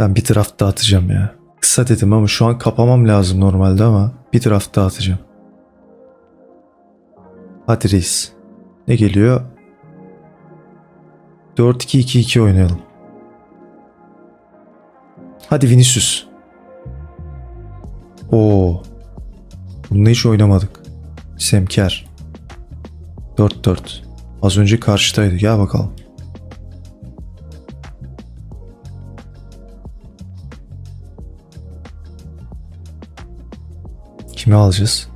Ben bir draft daha atacağım ya. Kısa dedim ama şu an kapamam lazım normalde ama bir draft daha atacağım. Hadi reis. Ne geliyor? 4-2-2-2 oynayalım. Hadi Vinicius. Oo. Bununla hiç oynamadık. Semker. 4-4. Az önce karşıdaydı. Gel bakalım. Kimi alacağız?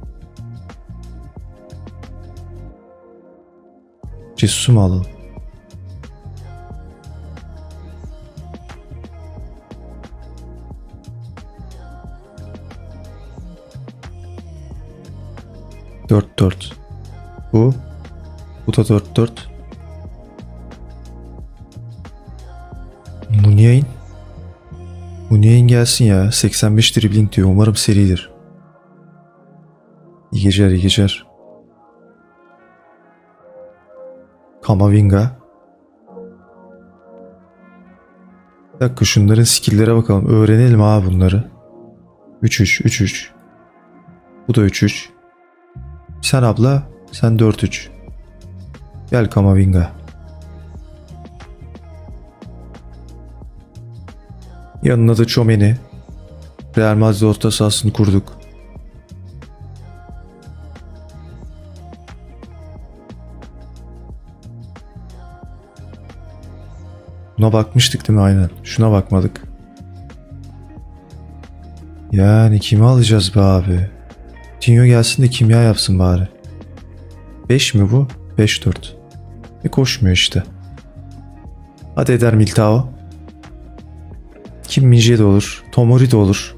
Cesus'u mu alalım? Dört dört. Bu. Bu da dört dört. Muniain. Muniain gelsin ya. 85 dribbling diyor. Umarım seridir. İyi geceler, iyi geceler. Kamavinga. Bir dakika şunların skill'lere bakalım. Öğrenelim abi bunları. 3-3, 3-3. Bu da 3-3. Sen abla, sen 4-3. Gel Kamavinga. Yanına da Çomeni. Real Madrid orta sahasını kurduk. Buna bakmıştık değil mi? Aynen. Şuna bakmadık. Yani kimi alacağız be abi? Tinyo gelsin de kimya yapsın bari. 5 mi bu? 5-4. E koşmuyor işte. Hadi eder Miltao. Kim Minje de olur. Tomori de olur.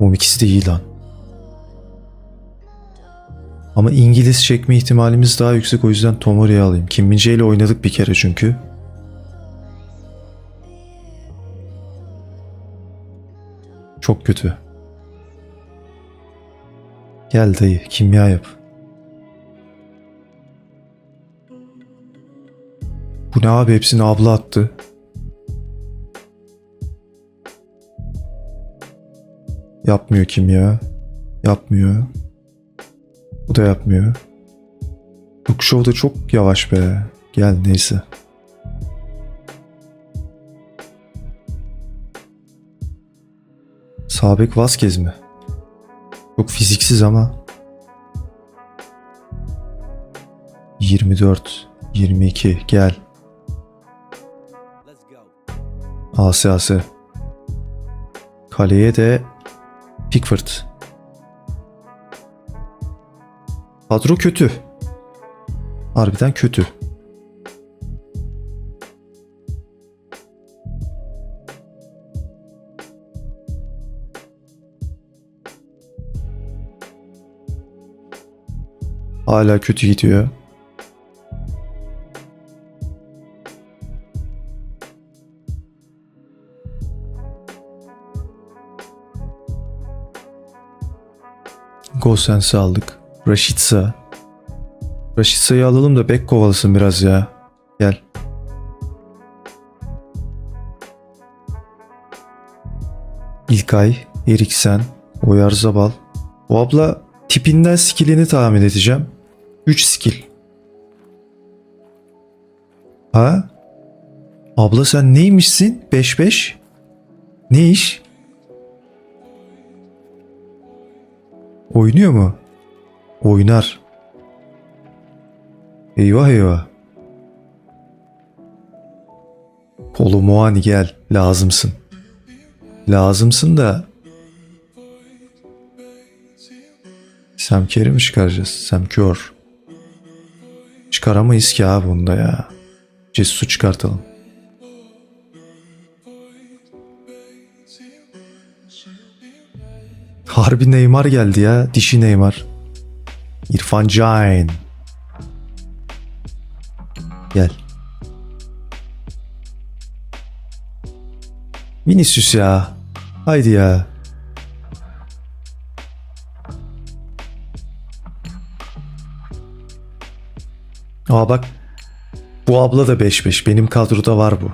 Oğlum ikisi de iyi lan. Ama İngiliz çekme ihtimalimiz daha yüksek o yüzden Tomori'yi alayım. Kim Min-jae ile oynadık bir kere çünkü. Çok kötü. Gel dayı kimya yap. Bu ne abi hepsini abla attı. Yapmıyor kimya. Yapmıyor. Bu da yapmıyor. Hook Show da çok yavaş be. Gel neyse. Sabek Vazquez mi? Çok fiziksiz ama. 24, 22 gel. Asi Asi. Kaleye de Pickford. Kadro kötü. Harbiden kötü. Hala kötü gidiyor. Gosens'i aldık. Raşitsa. Raşitsa'yı alalım da bek kovalasın biraz ya. Gel. İlkay, Eriksen, Oyarzabal. O abla tipinden skillini tahmin edeceğim. 3 skill. Ha? Abla sen neymişsin? 5-5? Ne iş? Oynuyor mu? Oynar. Eyvah eyvah. Polo Moani gel. Lazımsın. Lazımsın da Semker'i mi çıkaracağız? Semkör. Çıkaramayız ki abi bunda ya. Cesus'u çıkartalım. Harbi Neymar geldi ya. Dişi Neymar. İrfan Can. Gel. Vinicius ya. Haydi ya. Aa bak. Bu abla da 5-5. Benim kadroda var bu.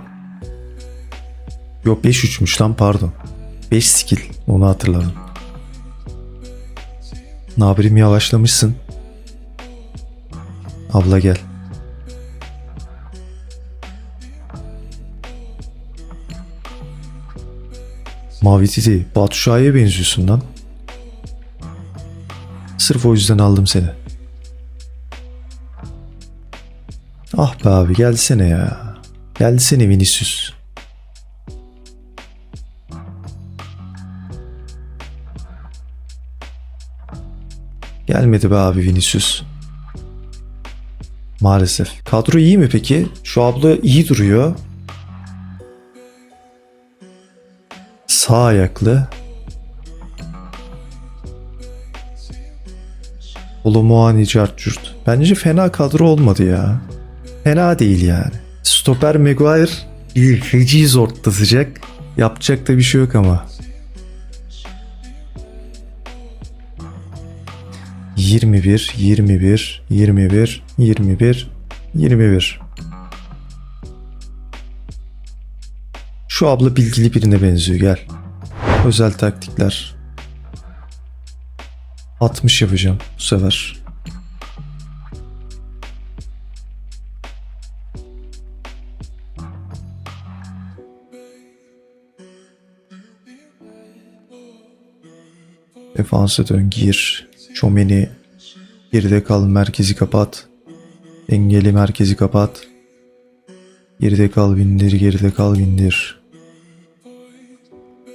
Yok 5-3'müş lan pardon. 5 skill. Onu hatırladım. Nabirim yavaşlamışsın. Abla gel. Mavi Titi, Batu Şahin'e benziyorsun lan. Sırf o yüzden aldım seni. Ah be abi gelsene ya. Gelsene Vinicius. Gelmedi be abi Vinicius. Maalesef. Kadro iyi mi peki? Şu abla iyi duruyor. Sağ ayaklı. Olomuani Cartcurt. Bence fena kadro olmadı ya. Fena değil yani. Stoper Maguire iyi. Feci zortlatacak. Yapacak da bir şey yok ama. 21, 21, 21, 21, 21. Şu abla bilgili birine benziyor gel. Özel taktikler. 60 yapacağım bu sefer. Defansa dön gir. Çomeni. Geride kal merkezi kapat. Engeli merkezi kapat. Geride kal bindir geride kal bindir.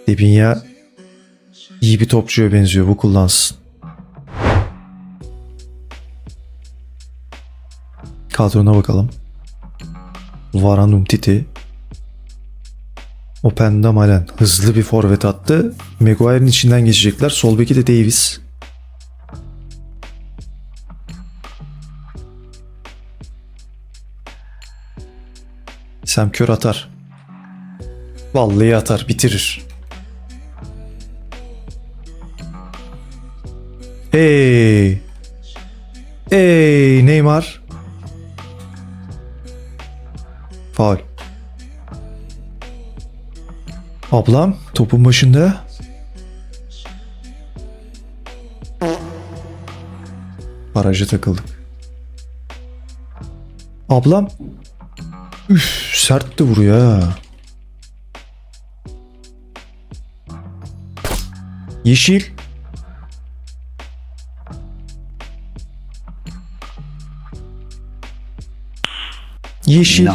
Debinya iyi bir topçuya benziyor bu kullansın. Kadrona bakalım. Varan Umtiti. Openda Malen. Hızlı bir forvet attı. Maguire'in içinden geçecekler. Sol beki de Davis. Sam kör atar. Vallahi atar, bitirir. Hey! Hey Neymar. Faul. Ablam topun başında. Baraja takıldık. Ablam. Üf sert de vuruyor ha. Yeşil. Yeşil.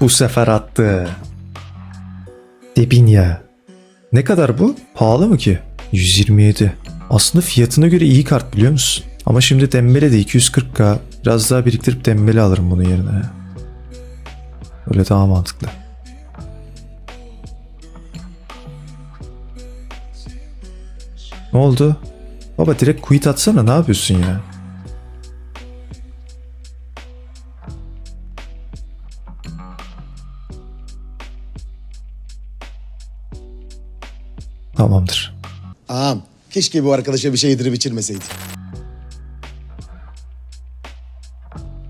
Bu sefer attı. Debinya. Ne kadar bu? Pahalı mı ki? 127. Aslında fiyatına göre iyi kart biliyor musun? Ama şimdi Dembele de 240k. Biraz daha biriktirip Dembele alırım bunun yerine. Öyle daha mantıklı. Ne oldu? Baba direkt quit atsana ne yapıyorsun ya? Tamamdır. Ağam keşke bu arkadaşa bir şey yedirip içirmeseydi.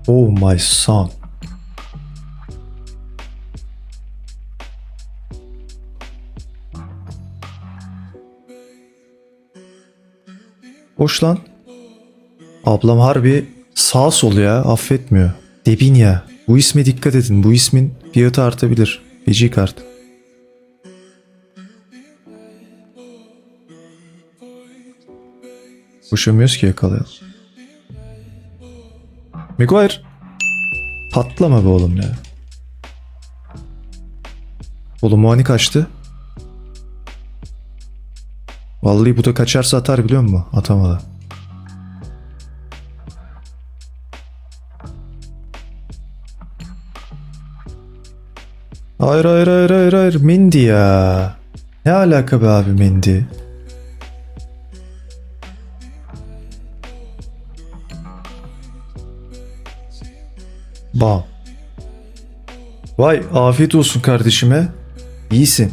Oh my son. Boş lan. Ablam harbi sağ sol ya affetmiyor. Debin ya. Bu isme dikkat edin. Bu ismin fiyatı artabilir. Feci kart. Koşamıyoruz ki yakalayalım. Maguire. Patlama be oğlum ya. Oğlum Muani kaçtı. Vallahi bu da kaçarsa atar biliyor musun? Atamadı. Hayır hayır hayır hayır hayır Mindy ya. Ne alaka be abi Mindy? Bam. Vay afiyet olsun kardeşime. İyisin.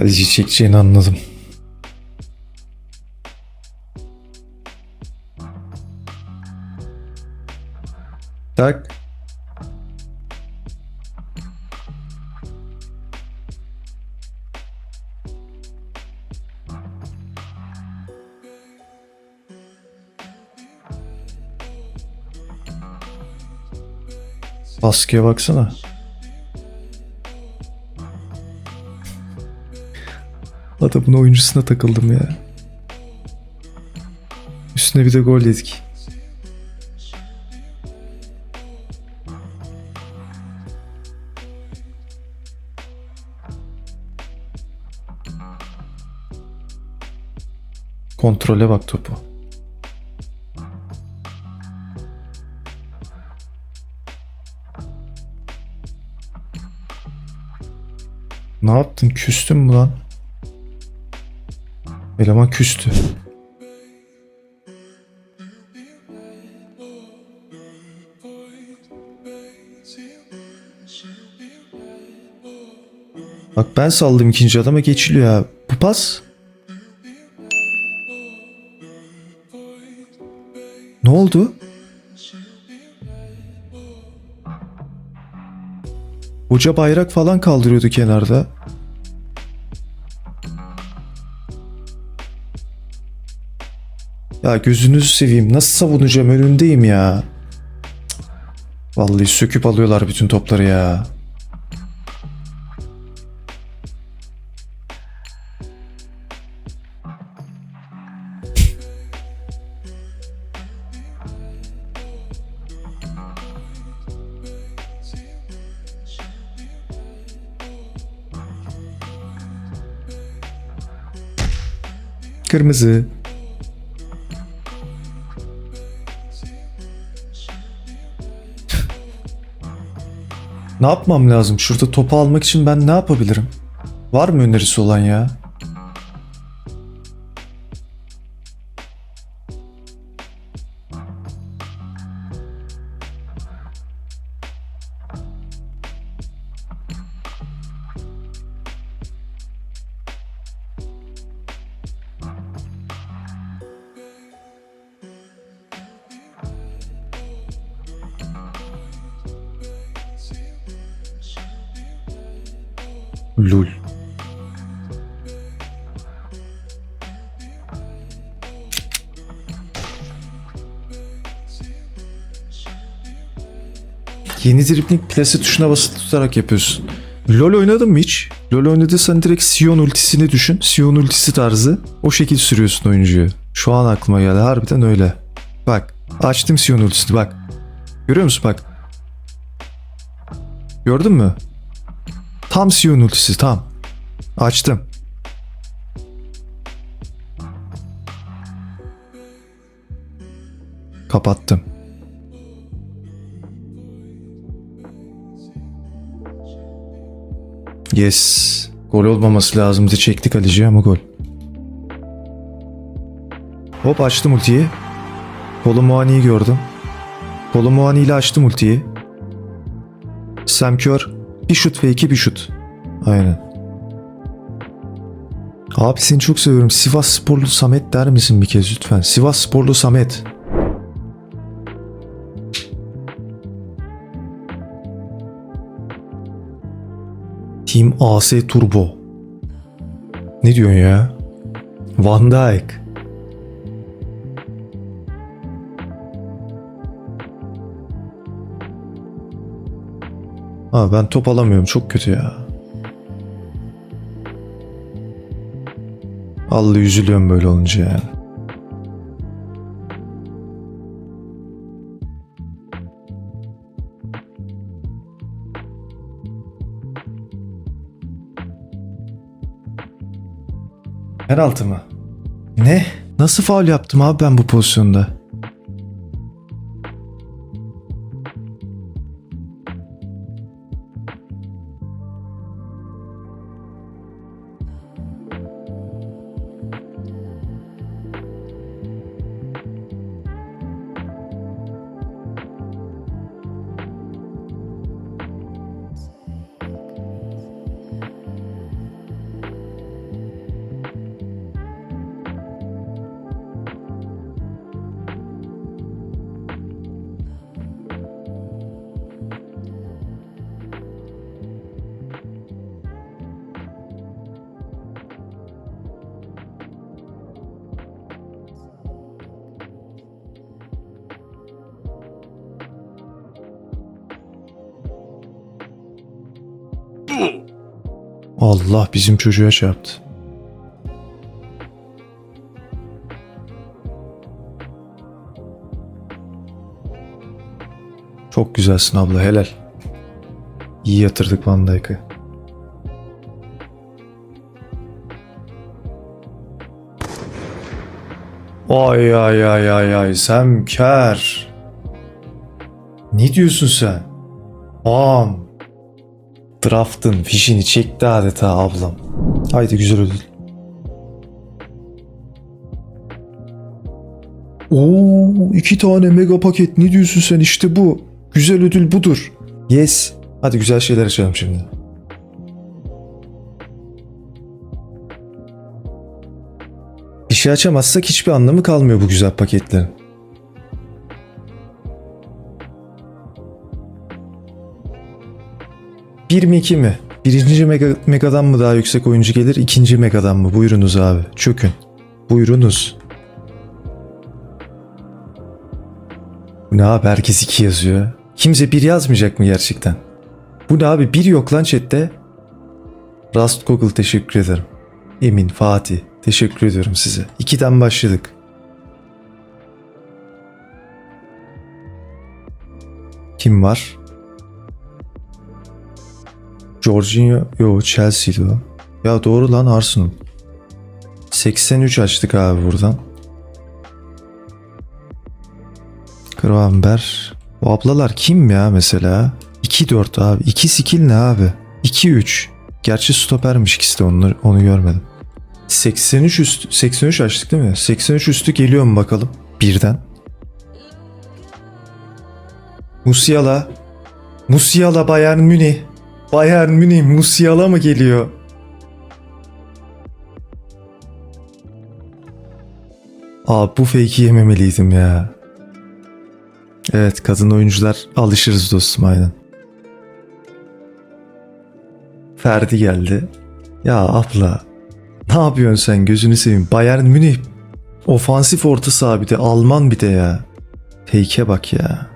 Kaleci çekeceğini anladım. Tak. Baskıya baksana. Adamın oyuncusuna takıldım ya. Üstüne bir de gol yedik. Kontrole bak topu. Ne yaptın? Küstün mü lan? Eleman küstü. Bak ben saldım ikinci adama geçiliyor ya. Bu pas. Ne oldu? Hoca bayrak falan kaldırıyordu kenarda. Ya gözünüzü seveyim. Nasıl savunacağım önündeyim ya. Vallahi söküp alıyorlar bütün topları ya. Kırmızı. Ne yapmam lazım? Şurada topu almak için ben ne yapabilirim? Var mı önerisi olan ya? Lul. Yeni dribling plase tuşuna basılı tutarak yapıyorsun. LoL oynadın mı hiç? LoL oynadıysan direkt Sion ultisini düşün. Sion ultisi tarzı. O şekil sürüyorsun oyuncuyu. Şu an aklıma geldi. Harbiden öyle. Bak. Açtım Sion ultisini bak. Görüyor musun bak. Gördün mü? Tam Sion ultisi tam. Açtım. Kapattım. Yes. Gol olmaması lazımdı. Çektik Alici ama gol. Hop açtım ultiyi. Kolomuani'yi gördüm. Kolomuani ile açtım ultiyi. Sam Kör. Bir şut ve iki bir şut. Aynen. Abi seni çok seviyorum. Sivas Sporlu Samet der misin bir kez lütfen? Sivas Sporlu Samet. Team AS Turbo. Ne diyorsun ya? Van Dijk. Abi ben top alamıyorum. Çok kötü ya. Vallahi üzülüyorum böyle olunca yani. Penaltı mı? Ne? Nasıl faul yaptım abi ben bu pozisyonda? Allah bizim çocuğa çarptı. Çok güzelsin abla helal. İyi yatırdık Van Dijk'ı. Ay ay ay ay ay Semker. Ne diyorsun sen? Am. Draft'ın fişini çekti adeta ablam. Haydi güzel ödül. Oo iki tane mega paket ne diyorsun sen işte bu. Güzel ödül budur. Yes. Hadi güzel şeyler açalım şimdi. Bir şey açamazsak hiçbir anlamı kalmıyor bu güzel paketlerin. Bir mi iki mi? Birinci mega, megadan mı daha yüksek oyuncu gelir? ikinci megadan mı? Buyurunuz abi. Çökün. Buyurunuz. Bu ne abi? Herkes iki yazıyor. Kimse bir yazmayacak mı gerçekten? Bu ne abi? Bir yok lan chatte. Rust Google teşekkür ederim. Emin, Fatih teşekkür ediyorum size. İkiden başladık. Kim var? Jorginho, yo Chelsea'di o. Ya doğru lan Arsenal. 83 açtık abi buradan. Gravenber. Bu ablalar kim ya mesela? 2-4 abi. 2 skill ne abi? 2-3. Gerçi stopermiş ikisi de onu, onu görmedim. 83 üstü, 83 açtık değil mi? 83 üstü geliyor mu bakalım? Birden. Musiala. Musiala Bayern Münih. Bayern Münih Musiala mı geliyor? Abi bu fake'i yememeliydim ya. Evet kadın oyuncular alışırız dostum aynen. Ferdi geldi. Ya abla ne yapıyorsun sen gözünü seveyim. Bayern Münih ofansif orta saha bir de Alman bir de ya. Fake'e bak ya.